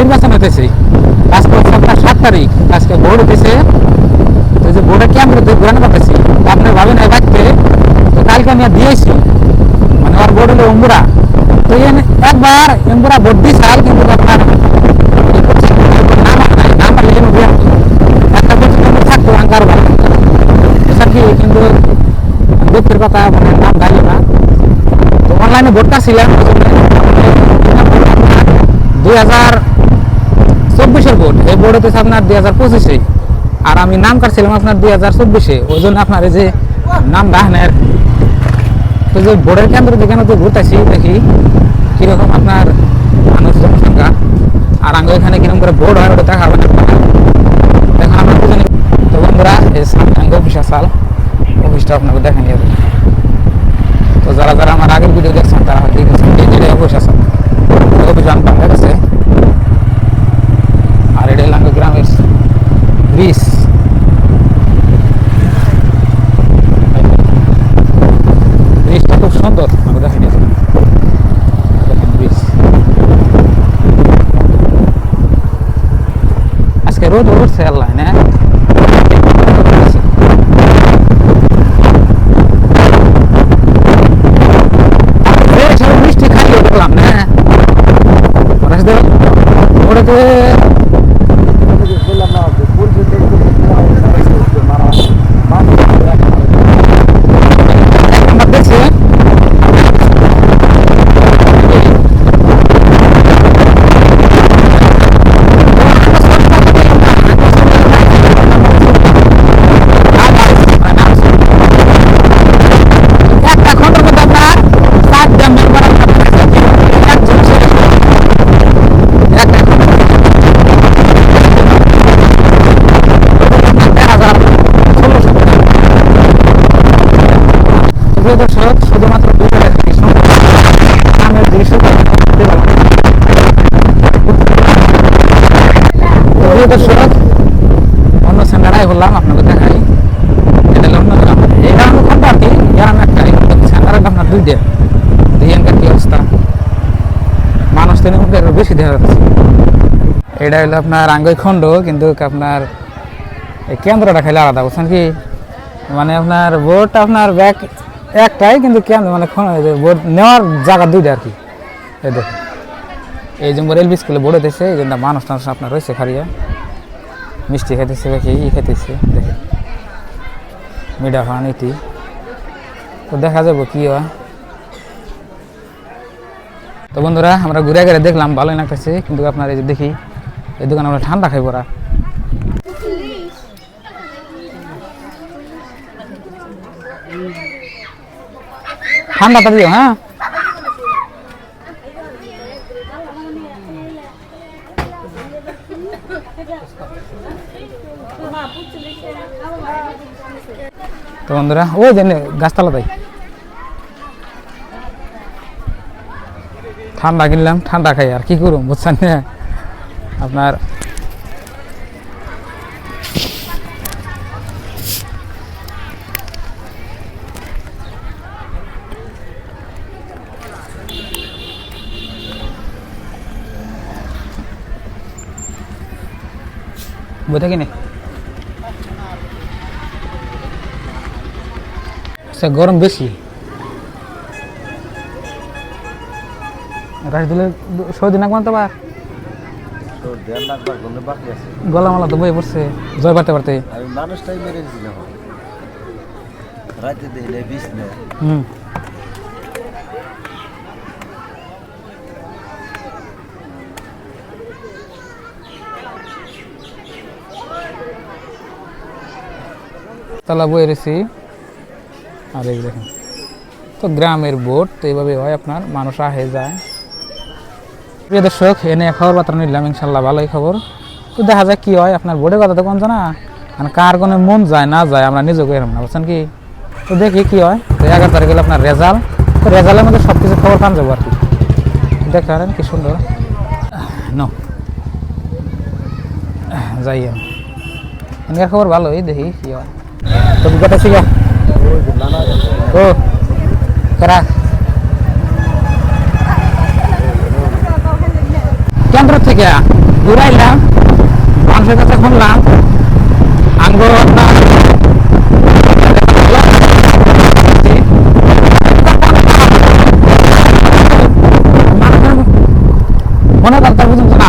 নির্বাচন হতেছে আজকে আপনার সাত তারিখ আজকে ভোট তো যে ভোটের কেন্দ্র দিয়ে ঘুরানো পাঠাচ্ছি আপনি ভাবেন এই বাড়িতে তো কালকে আমি দিয়েছি। মানে ওর ভোট হলো অম্বুরা তো একবার এম্বুরা ভোট দিয়েছাল কিন্তু আপনার কি কিন্তু দুঃখের কথা মানে নাম গাইলো না। তো অনলাইনে ভোটটা ছিলাম? দুই হাজার চব্বিশের ভোট, এই ভোট হতেছে আপনার দুই হাজার পঁচিশে। আর আমি নাম কাটছিলাম আপনার দুই হাজার চব্বিশে, ওই জন্য আপনার যে নাম রাখেন তো যে ভোটের কেন্দ্র যেখানে তো ঘুরতেছি দেখি কীরকম আপনার মানুষ জনসংখ্যা। আর আঙ্গ এখানে কীরকম করে ভোট হয়, ওটা দেখা হবে দেখুন আমরা দুজনে তো বন্ধুরা, এই সামনে অফিস আসাল অফিসটা আপনাকে দেখেন তো যারা যারা আমার আগের ভিডিও দেখছেন, তারা হয়তো দেখেছেন, এই আসাল অভিযান পাওয়া গেছে আর এটা লাঙ্গ গ্রামের ব্রিজ ব্রিজটা খুব সুন্দর আমি দেখেন এই যে। দেখেন ব্রিজ আজকে রোদ উঠছে আল্লাহ না মিষ্টি খাইয়ে দেখলাম না রাস্তা ওটাতে আমার দেখছে একটা খন্ডের মধ্যে আপনার চারজন মেম্বার একজন ছেলে। একটা খন্ড। এক হাজার ষোলোশো টাকা। শুধুমাত্র দুই দৃশ্য অন্য সেন্টারাই বললাম আপনাকে দেখাই। এটা অন্য গ্রাম। কি সেন্টারের আপনার দুইটা দুইজনকার কি অবস্থা? মানুষ তো মধ্যে আরও বেশি যাচ্ছে। এটা হলো আপনার আঙ্গই খণ্ড, কিন্তু আপনার কেন্দ্রটা খাইলে আলাদা, বুঝছেন কি? মানে আপনার বোর্ডটা আপনার ব্যাগ একটাই, কিন্তু কেন মানে নেওয়ার জায়গা দুইটা আর কি। এই দেখুন। এই যে এলবি স্কুলে বোর্ডে দিয়েছে এই জন্য মানুষ টানুষ আপনার রয়েছে খারিয়া মিষ্টি খাইতেছে দেখি, ই খাইতেছে, দেখে। মিঠা খান এটি তো দেখা যাব কি হয়। তো বন্ধুরা, আমরা ঘুরে ঘুরে দেখলাম, ভালোই লাগতেছে, কিন্তু আপনার এই যে দেখি, এই দোকানে আমরা ঠান্ডা খাই ঠান্ডাটা দিও হ্যাঁ? তো বন্ধুরা, ও জেনে গাছতলা তাই। ঠান্ডা কিনলাম, ঠান্ডা খাই, আর কি করুম, বুঝছেন? আপনার বোঝা কিনে আচ্ছা গরম বেশি। রাশ দিলে সর্দি নাক মানতে পার। গলা মালা তো বয়ে পড়ছে জয় পারতে পারতে আমি মানুষটাই মেরে দিয়েছিলাম রাতে দিলে বিষ নেয়। হুম। তালা বয়ে রেছি আর এই দেখেন, তো গ্রামের বোট, তো এইভাবে হয় আপনার, মানুষ আহে, যায়। প্রিয় দর্শক এনে খবর বার্তা নিলাম ইনশাল্লাহ ভালোই খবর। তো দেখা যায় কি হয়, আপনার বোর্ডের কথা তো কোন না মানে কার কোনো মন যায়, না যায়, আমরা নিজেকে এরকম না, বুঝছেন কি? তো দেখি কি হয়, তো এগারো তারিখ হলো আপনার রেজাল্ট তো রেজাল্টের মধ্যে সব কিছু খবর পান যাব আর কি। দেখতে কি সুন্দর। ন। যাই আমি খবর ভালোই, দেখি কি হয়। বিগত ছিল ও কারা কেন্দ্র থেকে ঘুরাইলাম মানুষের কাছে শুনলাম আঙ্গ আপনার মনে করতে বুঝুন না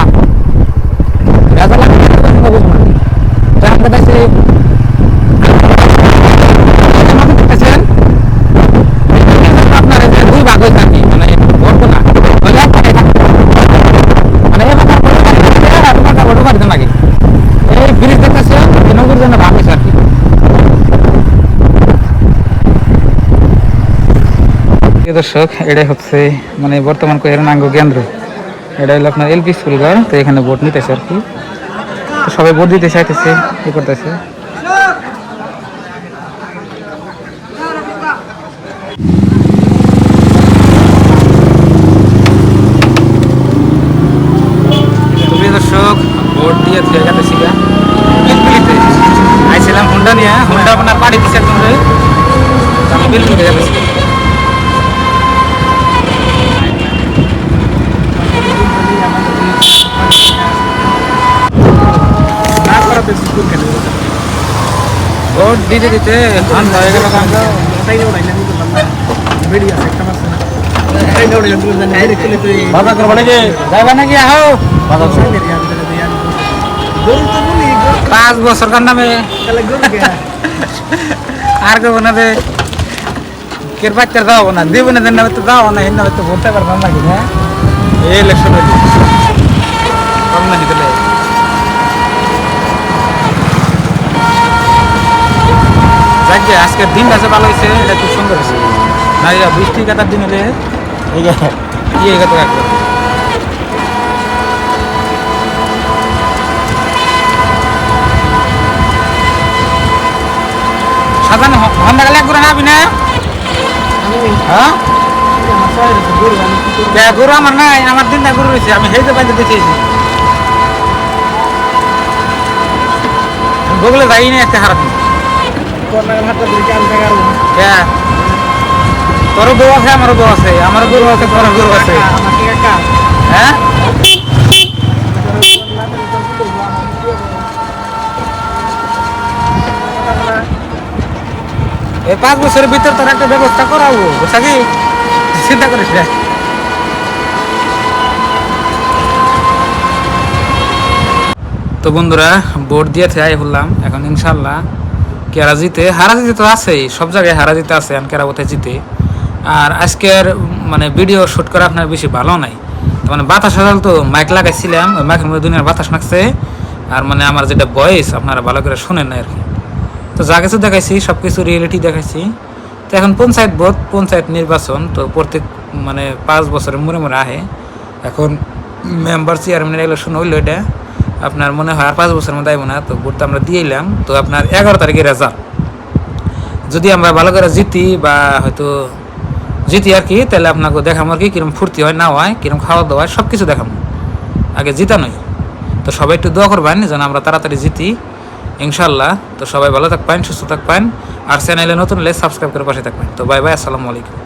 বেজা লাগে বুঝুন না তো আমাকে দেখছি আমাকে দেখতেছেন আপনার এই যে দুই ভাগ হয়েছে আর কি মানে বলব না বলে এক ভাগে থাকবে। মানে এই ভাগটা বড় বাড়ি দিতে আর এই ভাগটা বড় বাড়িতে লাগে এই ব্রিজ দেখতেছেন এই নগর জন্য ভাগ হয়েছে আর কি প্রিয় দর্শক, এটাই হচ্ছে মানে বর্তমান কৈরানাঙ্গ কেন্দ্র। এটা হলো আপনার এলপি স্কুল ঘর, তো এখানে ভোট নিতেছে আর কি। তো সবাই ভোট দিতে চাইতেছে ই করতেছে। ভোট হুন্ডা নিয়ে, হুন্ডা আপনার পাড়ি দিচ্ছে আমি ভোট দিতে দিতে ধান হয়ে গেল বাধা করব নাকি? যাবে নাকি? আহো। পাঁচ বছর কার নামে? আর কেউ না দে কের বাচ্চার দাও না, দিব না, দেন তো দাও না হিন্না তো ভোটটা পারবাম নাকি হ্যাঁ? এই ইলেকশন হইতে কম না দিলে গে, আজকের দিন আছে ভালো হয়েছে এটা খুব সুন্দর হয়েছে। না এটা বৃষ্টি কাটার দিন হলে গেত একবার সাজানো হন্ডা গেলে একবার নাবি না? হ্যাঁ? কে, নাই আমি দেখেছি বগলে যাইনি একটা হারাত কে? তোর বউ আছে আমার বউ আছে। আমার গরু আছে তোর গরু আছে। হ্যাঁ? এই পাঁচ বছরের ভিতর তোর একটা ব্যবস্থা করাবো বুঝছা কি চিন্তা করিস না। তো বন্ধুরা ভোট দিয়ে আই হলাম। এখন ইনশাল্লাহ কেরা জিতে, হারা জিতে তো আছেই, সব জায়গায় হারা জিতে আছে আর কেরা কোথায় জিতে। আর আজকের মানে ভিডিও শুট করা আপনার বেশি ভালো নাই। মানে বাতাস হাজাল তো মাইক লাগাইছিলাম, ওই মাইকের মধ্যে দুনিয়ার বাতাস নাকছে। আর মানে আমার যেটা ভয়েস আপনারা ভালো করে শুনেন না আর কি। তো যা কিছু দেখাইছি সব কিছু রিয়েলিটি দেখাইছি। তো এখন পঞ্চায়েত ভোট, পঞ্চায়েত নির্বাচন, তো প্রত্যেক মানে পাঁচ বছরের মনে মনে আহে। এখন মেম্বার চেয়ারম্যানের ইলেকশন হইল এটা। আপনার মনে হয় আর পাঁচ বছরের মধ্যে আইব না, তো ভোটটা আমরা দিয়ে এলাম তো আপনার এগারো তারিখে রেজাল্ট যদি আমরা ভালো করে জিতি বা হয়তো জিতি আর কি, তাহলে আপনাকে দেখাম আর কি, কিরম ফুর্তি হয়, না হয়, কিরম খাওয়া দাওয়া সব কিছু দেখাম আগে জিতা তো সবাই একটু দোয়া করবেন যেন আমরা তাড়াতাড়ি জিতি। ইনশাল্লাহ তো সবাই ভালো থাকবেন, সুস্থ থাকবেন। আর চ্যানেলে নতুন হলে সাবস্ক্রাইব করে পাশে থাকবেন। তো বাই বাই, আসসালামু আলাইকুম।